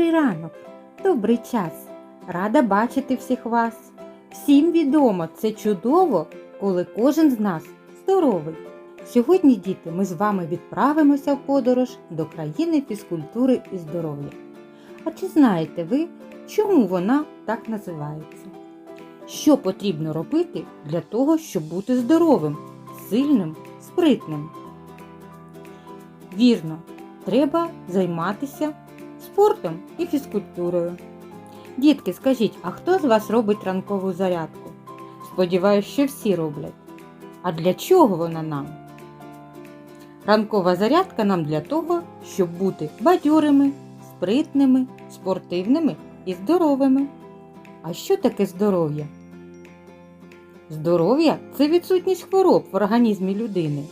Добрий ранок, добрий час. Рада бачити всіх вас. Всім відомо, це чудово, коли кожен з нас здоровий. Сьогодні, діти, ми з вами відправимося в подорож до країни фізкультури і здоров'я. А чи знаєте ви, чому вона так називається? Що потрібно робити для того, щоб бути здоровим, сильним, спритним? Вірно, треба займатися спортом і фізкультурою. Дітки, скажіть, а хто з вас робить ранкову зарядку? Сподіваюсь, що всі роблять. А для чого вона нам? Ранкова зарядка нам для того, щоб бути бадьорими, спритними, спортивними і здоровими. А що таке здоров'я? Здоров'я це відсутність хвороб в організмі людини,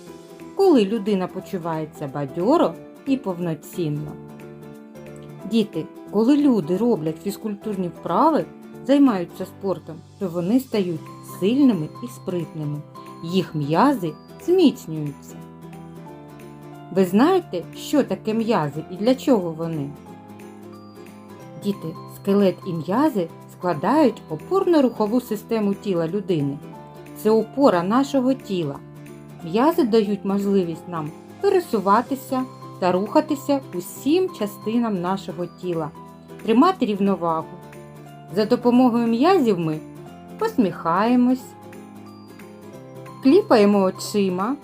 коли людина почувається бадьоро і повноцінно. Діти, коли люди роблять фізкультурні вправи, займаються спортом, то вони стають сильними і спритними. Їх м'язи зміцнюються. Ви знаєте, що таке м'язи і для чого вони? Діти, скелет і м'язи складають опорно-рухову систему тіла людини. Це опора нашого тіла. М'язи дають можливість нам пересуватися та рухатися усім частинам нашого тіла, тримати рівновагу. За допомогою м'язів ми посміхаємось, кліпаємо очима,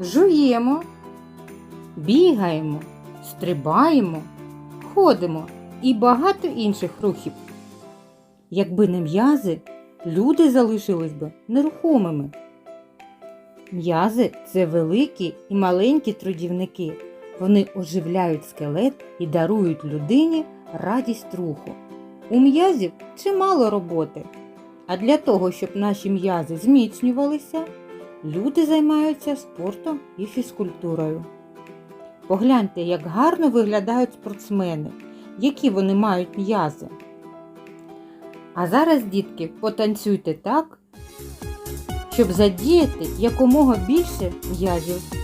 жуємо, бігаємо, стрибаємо, ходимо і багато інших рухів. Якби не м'язи, люди залишились би нерухомими. М'язи це великі і маленькі трудівники. Вони оживляють скелет і дарують людині радість руху. У м'язів чимало роботи. А для того, щоб наші м'язи зміцнювалися, люди займаються спортом і фізкультурою. Погляньте, як гарно виглядають спортсмени, які вони мають м'язи. А зараз, дітки, потанцюйте так, щоб задіяти якомога більше м'язів.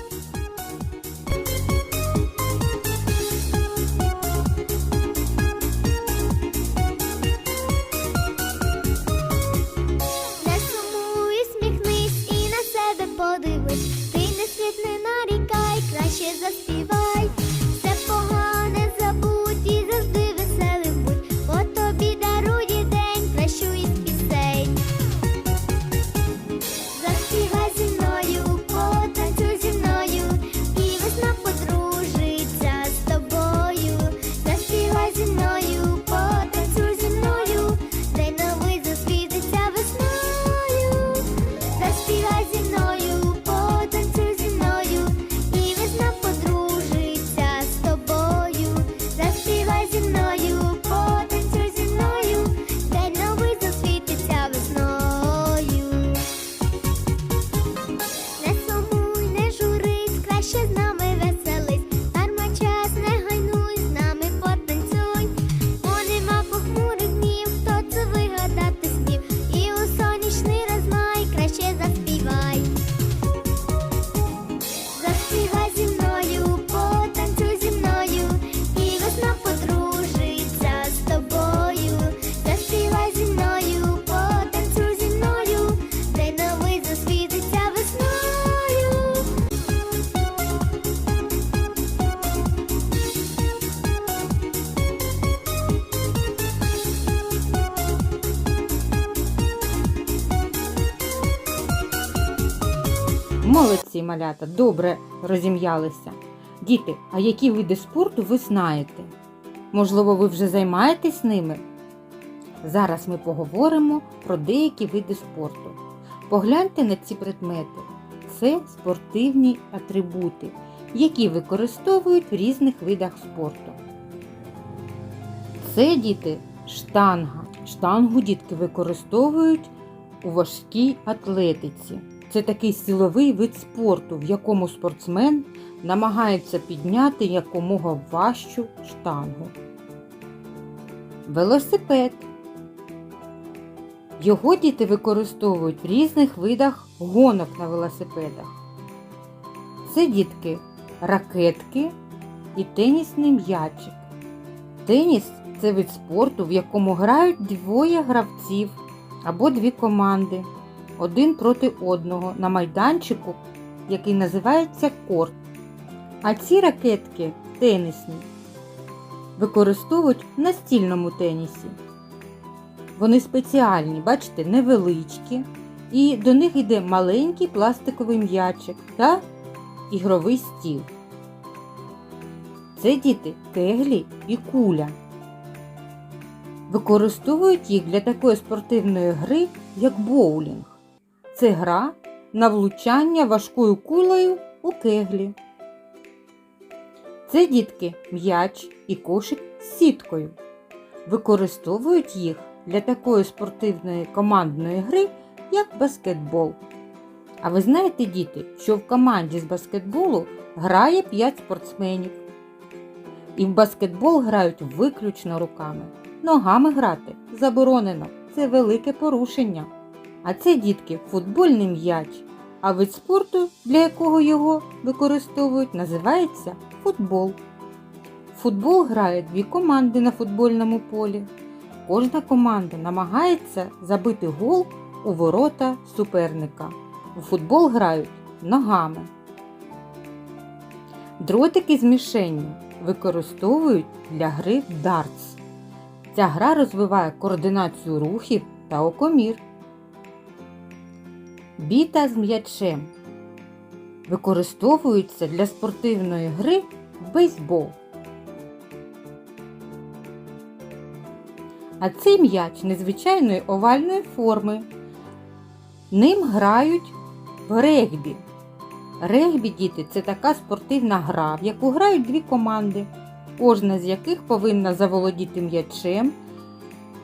Молодці, малята, добре розім'ялися. Діти, а які види спорту ви знаєте? Можливо, ви вже займаєтесь ними? Зараз ми поговоримо про деякі види спорту. Погляньте на ці предмети. Це спортивні атрибути, які використовують в різних видах спорту. Це діти штанга. Штангу дітки використовують у важкій атлетиці. Це такий силовий вид спорту, в якому спортсмен намагається підняти якомога важчу штангу. Велосипед. Його діти використовують в різних видах гонок на велосипедах. Це дітки ракетки і тенісний м'ячик. Теніс це вид спорту, в якому грають двоє гравців або дві команди один проти одного на майданчику, який називається корт. А ці ракетки тенісні використовують в настільному тенісі. Вони спеціальні, бачите, невеличкі, і до них йде маленький пластиковий м'ячик та ігровий стіл. Це діти кеглі і куля. Використовують їх для такої спортивної гри, як боулінг. Це гра на влучання важкою кулею у кеглі. Це дітки м'яч і кошик з сіткою. Використовують їх для такої спортивної командної гри, як баскетбол. А ви знаєте, діти, що в команді з баскетболу грає 5 спортсменів. І в баскетбол грають виключно руками. Ногами грати заборонено. Це велике порушення. А це дітки футбольний м'яч. А вид спорту, для якого його використовують, називається футбол. Футбол грають дві команди на футбольному полі. Кожна команда намагається забити гол у ворота суперника. У футбол грають ногами. Дротики з мішенню використовують для гри в дартс. Ця гра розвиває координацію рухів та окомір. Біта з м'ячем використовується для спортивної гри в бейсбол. А цей м'яч незвичайної овальної форми. Ним грають в регбі. Регбі, діти, це така спортивна гра, в яку грають дві команди, кожна з яких повинна заволодіти м'ячем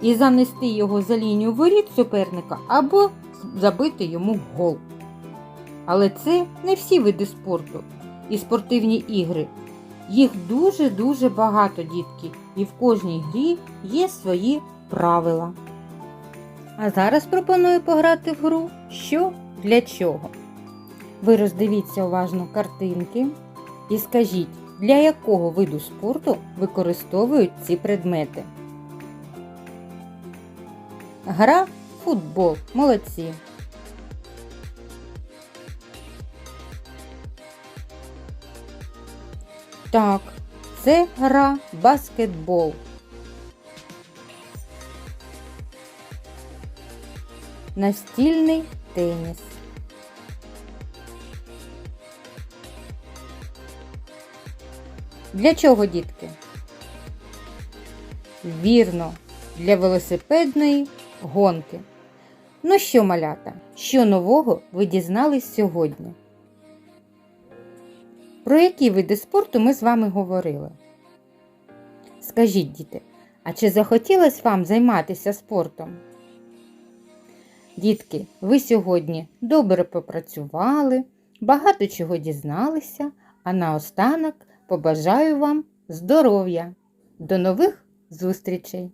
і занести його за лінію воріт суперника або забити йому гол. Але це не всі види спорту і спортивні ігри. Їх дуже-дуже багато, дітки, і в кожній грі є свої правила. А зараз пропоную пограти в гру Що для чого. Ви роздивіться уважно картинки і скажіть, для якого виду спорту використовують ці предмети. Гра футбол. Молодці. Так, це гра баскетбол. Настільний теніс. Для чого, дітки? Вірно, для велосипедної гонки. Ну що, малята, що нового ви дізнались сьогодні? Про які види спорту ми з вами говорили? Скажіть, діти, а чи захотілось вам займатися спортом? Дітки, ви сьогодні добре попрацювали, багато чого дізналися, а наостанок побажаю вам здоров'я. До нових зустрічей!